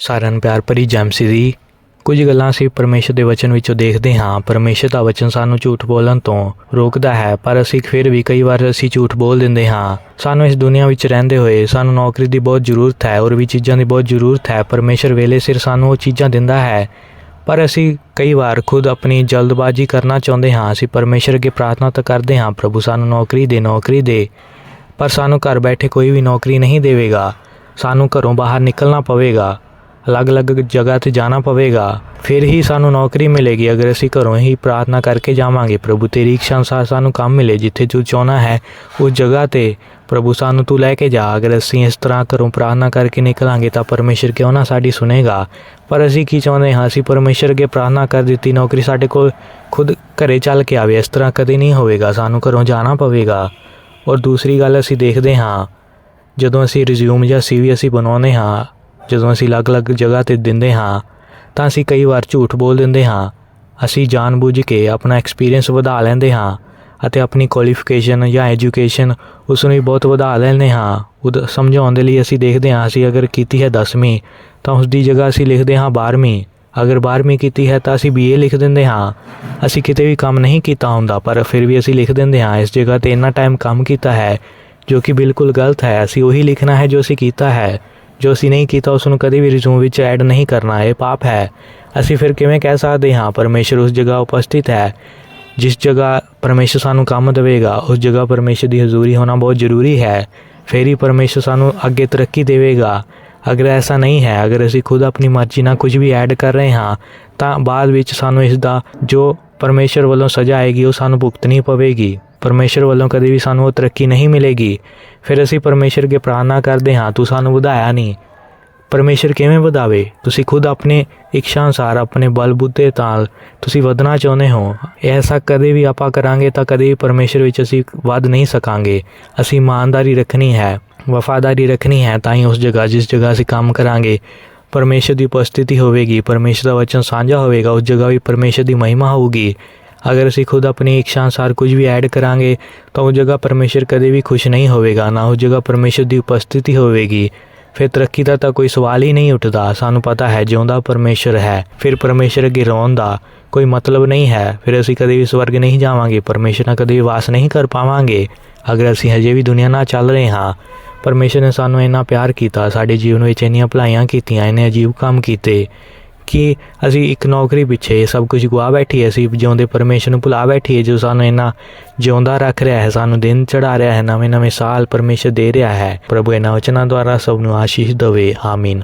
ਸਾਰਿਆਂ ਨੂੰ ਪਿਆਰ ਭਰੀ ਜੈਮਸੀ ਦੀ ਕੁਝ ਗੱਲਾਂ ਅਸੀਂ ਪਰਮੇਸ਼ਰ ਦੇ ਵਚਨ ਵਿੱਚੋਂ ਦੇਖਦੇ ਹਾਂ। ਪਰਮੇਸ਼ਰ ਦਾ ਵਚਨ ਸਾਨੂੰ ਝੂਠ ਬੋਲਣ ਤੋਂ ਰੋਕਦਾ ਹੈ, ਪਰ ਅਸੀਂ ਫਿਰ ਵੀ ਕਈ ਵਾਰ ਅਸੀਂ ਝੂਠ ਬੋਲ ਦਿੰਦੇ ਹਾਂ। ਸਾਨੂੰ ਇਸ ਦੁਨੀਆ ਵਿੱਚ ਰਹਿੰਦੇ ਹੋਏ ਸਾਨੂੰ ਨੌਕਰੀ ਦੀ ਬਹੁਤ ਜ਼ਰੂਰਤ ਹੈ ਹੋਰ ਵੀ ਚੀਜ਼ਾਂ ਦੀ ਬਹੁਤ ਜ਼ਰੂਰਤ ਹੈ। ਪਰਮੇਸ਼ਰ ਵੇਲੇ ਸਿਰ ਸਾਨੂੰ ਉਹ ਚੀਜ਼ਾਂ ਦਿੰਦਾ ਹੈ, ਪਰ ਅਸੀਂ ਕਈ ਵਾਰ ਖੁਦ ਆਪਣੀ ਜਲਦਬਾਜ਼ੀ ਕਰਨਾ ਚਾਹੁੰਦੇ ਹਾਂ। ਅਸੀਂ ਪਰਮੇਸ਼ਰ ਅੱਗੇ ਪ੍ਰਾਰਥਨਾ ਤਾਂ ਕਰਦੇ ਹਾਂ, ਪ੍ਰਭੂ ਸਾਨੂੰ ਨੌਕਰੀ ਦੇ ਨੌਕਰੀ ਦੇ। ਪਰ ਸਾਨੂੰ ਘਰ ਬੈਠੇ ਕੋਈ ਵੀ ਨੌਕਰੀ ਨਹੀਂ ਦੇਵੇਗਾ। ਸਾਨੂੰ ਘਰੋਂ ਬਾਹਰ ਨਿਕਲਣਾ ਪਵੇਗਾ। ਅਲੱਗ-ਅਲੱਗ ਜਗ੍ਹਾ ਤੇ ਜਾਣਾ ਪਵੇਗਾ, ਫਿਰ ਹੀ ਸਾਨੂੰ ਨੌਕਰੀ ਮਿਲੇਗੀ। ਅਗਰ ਅਸੀਂ ਘਰੋਂ ਹੀ ਪ੍ਰਾਰਥਨਾ ਕਰਕੇ ਜਾਵਾਂਗੇ, ਪ੍ਰਭੂ, ਤੇਰੀ ਇੱਛਾ ਅਨੁਸਾਰ ਸਾਨੂੰ ਕੰਮ ਮਿਲੇ, ਜਿੱਥੇ ਤੂੰ ਚਾਹਨਾ ਹੈ, ਉਸ ਜਗ੍ਹਾ ਤੇ ਪ੍ਰਭੂ ਸਾਨੂੰ ਤੂੰ ਲੈ ਕੇ ਜਾ। ਅਗਰ ਅਸੀਂ ਇਸ ਤਰ੍ਹਾਂ ਘਰੋਂ ਪ੍ਰਾਰਥਨਾ ਕਰਕੇ ਨਿਕਲਾਂਗੇ, ਤਾਂ ਪਰਮੇਸ਼ਰ ਕਿਉਂ ਨਾ ਸਾਡੀ ਸੁਨੇਗਾ ਪਰ ਅਸੀਂ ਕੀ ਚਾਹੁੰਦੇ ਹਾਂ? ਅਸੀਂ ਪਰਮੇਸ਼ਰ ਅੱਗੇ ਪ੍ਰਾਰਥਨਾ ਕਰ ਦਿੱਤੀ, ਨੌਕਰੀ ਸਾਡੇ ਕੋਲ ਖੁਦ ਘਰੇ ਚੱਲ ਕੇ ਆਵੇ। ਇਸ ਤਰ੍ਹਾਂ ਕਦੇ ਨਹੀਂ ਹੋਵੇਗਾ, ਸਾਨੂੰ ਘਰੋਂ ਜਾਣਾ ਪਵੇਗਾ। ਔਰ ਦੂਸਰੀ ਗੱਲ ਅਸੀਂ ਦੇਖਦੇ ਹਾਂ, ਜਦੋਂ ਅਸੀਂ ਰਿਜ਼ਿਊਮ ਜਾਂ ਸੀਵੀ ਅਸੀਂ ਬਣਾਉਂਦੇ ਹਾਂ ਜਦੋਂ ਅਸੀਂ ਅਲੱਗ-ਅਲੱਗ ਜਗ੍ਹਾ ਤੇ ਦਿੰਦੇ ਹਾਂ, ਤਾਂ ਅਸੀਂ ਕਈ ਵਾਰ ਝੂਠ ਬੋਲ ਦਿੰਦੇ ਹਾਂ। ਅਸੀਂ ਜਾਣਬੁੱਝ ਕੇ ਆਪਣਾ ਐਕਸਪੀਰੀਅੰਸ ਵਧਾ ਲੈਂਦੇ ਹਾਂ ਅਤੇ ਆਪਣੀ ਕੁਆਲੀਫਿਕੇਸ਼ਨ ਜਾਂ ਐਜੂਕੇਸ਼ਨ ਉਸ ਨੂੰ ਵੀ ਬਹੁਤ ਵਧਾ ਲੈਂਦੇ ਹਾਂ। ਉਹ ਸਮਝਾਉਣ ਦੇ ਲਈ ਅਸੀਂ ਦੇਖਦੇ ਹਾਂ, ਅਸੀਂ ਅਗਰ ਕੀਤੀ ਹੈ 10ਵੀਂ ਤਾਂ ਉਸ ਦੀ ਜਗ੍ਹਾ ਅਸੀਂ ਲਿਖਦੇ ਹਾਂ 12ਵੀਂ ਅਗਰ 12ਵੀਂ ਕੀਤੀ ਹੈ, ਤਾਂ ਅਸੀਂ ਬੀਏ ਲਿਖ ਦਿੰਦੇ ਹਾਂ। ਅਸੀਂ ਕਿਤੇ ਵੀ ਕੰਮ ਨਹੀਂ ਕੀਤਾ ਹੁੰਦਾ, ਪਰ ਫਿਰ ਵੀ ਅਸੀਂ ਲਿਖ ਦਿੰਦੇ ਹਾਂ। ਇਸ ਜਗ੍ਹਾ ਤੇ ਇੰਨਾ ਟਾਈਮ ਕੰਮ ਕੀਤਾ ਹੈ, ਜੋ ਕਿ ਬਿਲਕੁਲ ਗਲਤ ਹੈ। ਅਸੀਂ ਉਹੀ ਲਿਖਣਾ ਹੈ ਜੋ ਅਸੀਂ ਕੀਤਾ ਹੈ। ਜੋ ਅਸੀਂ ਨਹੀਂ ਕੀਤਾ, ਉਸ ਨੂੰ ਕਦੇ ਵੀ ਰਿਜ਼ੂਮ ਵਿੱਚ ਐਡ ਨਹੀਂ ਕਰਨਾ, ਇਹ ਪਾਪ ਹੈ। ਅਸੀਂ ਫਿਰ ਕਿਵੇਂ ਕਹਿ ਸਕਦੇ ਹਾਂ, ਪਰਮੇਸ਼ਰ ਉਸ ਜਗ੍ਹਾ ਉਪਸਥਿਤ ਹੈ, ਜਿਸ ਜਗ੍ਹਾ ਪਰਮੇਸ਼ਰ ਸਾਨੂੰ ਕੰਮ ਦੇਵੇਗਾ, ਉਸ ਜਗ੍ਹਾ ਪਰਮੇਸ਼ਰ ਦੀ ਹਜ਼ੂਰੀ ਹੋਣਾ ਬਹੁਤ ਜ਼ਰੂਰੀ ਹੈ। ਫਿਰ ਹੀ ਪਰਮੇਸ਼ਰ ਸਾਨੂੰ ਅੱਗੇ ਤਰੱਕੀ ਦੇਵੇਗਾ। ਅਗਰ ਐਸਾ ਨਹੀਂ ਹੈ, ਅਗਰ ਅਸੀਂ ਖੁਦ ਆਪਣੀ ਮਰਜ਼ੀ ਨਾਲ ਕੁਝ ਵੀ ਐਡ ਕਰ ਰਹੇ ਹਾਂ, ਤਾਂ ਬਾਅਦ ਵਿੱਚ ਸਾਨੂੰ ਇਸ ਦਾ ਜੋ ਪਰਮੇਸ਼ਰ ਵੱਲੋਂ ਸਜ਼ਾ ਆਏਗੀ, ਉਹ ਸਾਨੂੰ ਭੁਗਤਣੀ ਪਵੇਗੀ। ਪਰਮੇਸ਼ਰ ਵੱਲੋਂ ਕਦੇ ਵੀ ਸਾਨੂੰ ਉਹ ਤਰੱਕੀ ਨਹੀਂ ਮਿਲੇਗੀ। ਫਿਰ ਅਸੀਂ ਪਰਮੇਸ਼ਰ ਅੱਗੇ ਪ੍ਰਾਰਥਨਾ ਕਰਦੇ ਹਾਂ, ਤੂੰ ਸਾਨੂੰ ਵਧਾਇਆ ਨਹੀਂ ਪਰਮੇਸ਼ਰ ਕਿਵੇਂ ਵਧਾਵੇ? ਤੁਸੀਂ ਖੁਦ ਆਪਣੇ ਇੱਛਾ ਅਨੁਸਾਰ ਆਪਣੇ ਬਲ ਬਲਬੁੱਤੇ ਨਾਲ ਤੁਸੀਂ ਵਧਣਾ ਚਾਹੁੰਦੇ ਹੋ। ਐਸਾ ਕਦੇ ਵੀ ਆਪਾਂ ਕਰਾਂਗੇ ਤਾਂ ਕਦੇ ਵੀ ਪਰਮੇਸ਼ਰ ਵਿੱਚ ਅਸੀਂ ਵੱਧ ਨਹੀਂ ਸਕਾਂਗੇ। ਅਸੀਂ ਇਮਾਨਦਾਰੀ ਰੱਖਣੀ ਹੈ, ਵਫਾਦਾਰੀ ਰੱਖਣੀ ਹੈ, ਤਾਂ ਹੀ ਉਸ ਜਗ੍ਹਾ, ਜਿਸ ਜਗ੍ਹਾ ਅਸੀਂ ਕੰਮ ਕਰਾਂਗੇ, ਪਰਮੇਸ਼ਰ ਦੀ ਉਪਸਥਿਤੀ ਹੋਵੇਗੀ। ਪਰਮੇਸ਼ਰ ਦਾ ਵਚਨ ਸਾਂਝਾ ਹੋਵੇਗਾ। ਉਸ ਜਗ੍ਹਾ ਵੀ ਪਰਮੇਸ਼ਰ ਦੀ ਮਹਿਮਾ ਹੋਊਗੀ। ਅਗਰ ਅਸੀਂ ਖੁਦ ਆਪਣੀ ਇੱਛਾ ਅਨੁਸਾਰ ਕੁਝ ਵੀ ਐਡ ਕਰਾਂਗੇ, ਤਾਂ ਉਹ ਜਗ੍ਹਾ ਪਰਮੇਸ਼ਰ ਕਦੇ ਵੀ ਖੁਸ਼ ਨਹੀਂ ਹੋਵੇਗਾ, ਨਾ ਉਹ ਜਗ੍ਹਾ ਪਰਮੇਸ਼ਰ ਦੀ ਉਪਸਥਿਤੀ ਹੋਵੇਗੀ। ਫਿਰ ਤਰੱਕੀ ਦਾ ਤਾਂ ਕੋਈ ਸਵਾਲ ਹੀ ਨਹੀਂ ਉੱਠਦਾ। ਸਾਨੂੰ ਪਤਾ ਹੈ, ਜਿਉਂਦਾ ਪਰਮੇਸ਼ਰ ਹੈ, ਫਿਰ ਪਰਮੇਸ਼ਰ ਅੱਗੇ ਰੋਣ ਦਾ ਕੋਈ ਮਤਲਬ ਨਹੀਂ ਹੈ। ਫਿਰ ਅਸੀਂ ਕਦੇ ਵੀ ਸਵਰਗ ਨਹੀਂ ਜਾਵਾਂਗੇ, ਪਰਮੇਸ਼ਰ ਨਾਲ ਕਦੇ ਵੀ ਵਾਸ ਨਹੀਂ ਕਰ ਪਾਵਾਂਗੇ। ਅਗਰ ਅਸੀਂ ਹਜੇ ਵੀ ਦੁਨੀਆ ਨਾਲ ਚੱਲ ਰਹੇ ਹਾਂ, ਪਰਮੇਸ਼ਰ ਨੇ ਸਾਨੂੰ ਇੰਨਾ ਪਿਆਰ ਕੀਤਾ, ਸਾਡੇ ਜੀਵਨ ਵਿੱਚ ਇੰਨੀਆਂ ਭਲਾਈਆਂ ਕੀਤੀਆਂ, ਇੰਨੇ ਅਜੀਬ ਕੰਮ ਕੀਤੇ। ਕਿ ਅਸੀਂ ਇੱਕ ਨੌਕਰੀ ਪਿੱਛੇ ਇਹ ਸਭ ਕੁਝ ਗਵਾ ਬੈਠੀਏ, ਅਸੀਂ ਜਿਉਂਦੇ ਪਰਮੇਸ਼ਰ ਨੂੰ ਭੁਲਾ ਬੈਠੀਏ, ਜੋ ਸਾਨੂੰ ਇੰਨਾ ਜਿਉਂਦਾ ਰੱਖ ਰਿਹਾ ਹੈ, ਸਾਨੂੰ ਦਿਨ ਚੜਾ ਰਿਹਾ ਹੈ ਨਵੇਂ ਨਵੇਂ ਸਾਲ ਪਰਮੇਸ਼ਰ ਦੇ ਰਿਹਾ ਹੈ। ਪ੍ਰਭੂ ਇਹਨਾਂ ਵਚਨਾਂ ਦੁਆਰਾ ਸਭ ਨੂੰ ਆਸ਼ੀਸ਼ ਦੇਵੇ, ਆਮੀਨ।